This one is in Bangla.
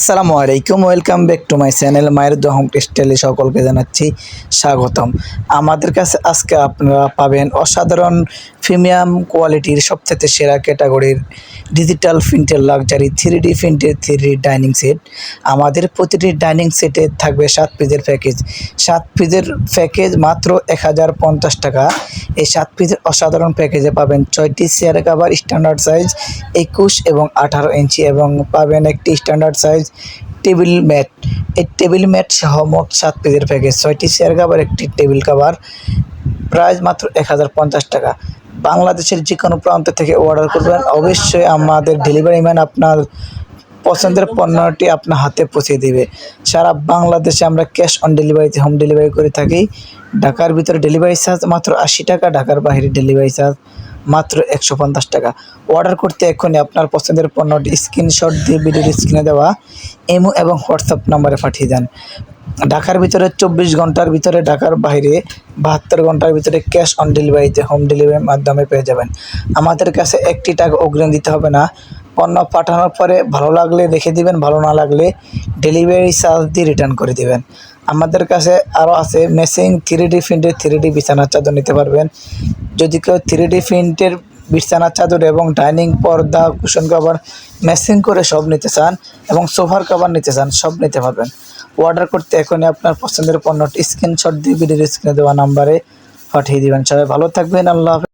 আসসালামু আলাইকুম, welcome back to my channel মায়ের দহম টেক্সটাইলে সকলকে জানাচ্ছি স্বাগতম। আমাদের কাছে আজকে আপনারা পাবেন অসাধারণ প্রিমিয়াম কোয়ালিটির সবথেকে সেরা ক্যাটাগরির ডিজিটাল প্রিন্টের লাক্সারি থ্রি ডি প্রিন্টের থ্রি ডাইনিং সেট। আমাদের প্রতিটি ডাইনিং সেটে থাকবে সাত পিসের প্যাকেজ। সাত পিজের প্যাকেজ মাত্র এক হাজার পঞ্চাশ টাকা। এই সাত পিসের অসাধারণ প্যাকেজে পাবেন ছয়টি চেয়ার কাভার স্ট্যান্ডার্ড সাইজ একুশ এবং আঠারো ইঞ্চি এবং পাবেন একটি স্ট্যান্ডার্ড সাইজ টেবিল ম্যাট এই টেবিল ম্যাট সহ মোট সাত পিসের প্যাকেজ ছয়টি চেয়ার কাভার একটি টেবিল কাভার প্রাইস মাত্র এক হাজার পঞ্চাশ টাকা। বাংলাদেশের যে কোনো প্রান্ত থেকে অর্ডার করবেন। অবশ্যই আমাদের ডেলিভারি ম্যান আপনার পছন্দের পণ্যটি আপনার হাতে পৌঁছে দিবে। সারা বাংলাদেশে আমরা ক্যাশ অন ডেলিভারিতে হোম ডেলিভারি করে থাকি। ঢাকার ভিতরে ডেলিভারি চার্জ মাত্র আশি টাকা, ঢাকার বাইরে ডেলিভারি চার্জ মাত্র একশো পঞ্চাশ টাকা। অর্ডার করতে এখনই আপনার পছন্দের পণ্যটি স্ক্রিনশট দিয়ে ভিডিওর স্ক্রিনে দেওয়া এমো এবং হোয়াটসঅ্যাপ নম্বরে পাঠিয়ে দেন। ঢাকার ভিতরে চব্বিশ ঘণ্টার ভিতরে, ঢাকার বাইরে বাহাত্তর ঘণ্টার ভিতরে ক্যাশ অন ডেলিভারিতে হোম ডেলিভারির মাধ্যমে পেয়ে যাবেন। আমাদের কাছে একটি টাকা অগ্রিম দিতে হবে না। পণ্য পাঠানোর পরে ভালো লাগলে দেখে দিবেন, ভালো না লাগলে ডেলিভারি চার্জ দিয়ে রিটার্ন করে দিবেন। আমাদের কাছে আরও আছে মেসিং থ্রি ডি প্রিন্টের থ্রি ডি বিছানার চাদর নিতে পারবেন। যদি কেউ থ্রি ডি প্রিন্টের বিছানার চাদর এবং ডাইনিং পর্দা কুশন কভার ম্যাচিং করে সব নিতে চান এবং সোফার কভার নিতে চান, সব নিতে পারবেন। অর্ডার করতে এখনই আপনার পছন্দের পণ্যটি স্ক্রিনশট দিয়ে ভিডিওর স্ক্রিনে দেওয়া নাম্বারে পাঠিয়ে দেবেন। সবাই ভালো থাকবেন, আল্লাহ।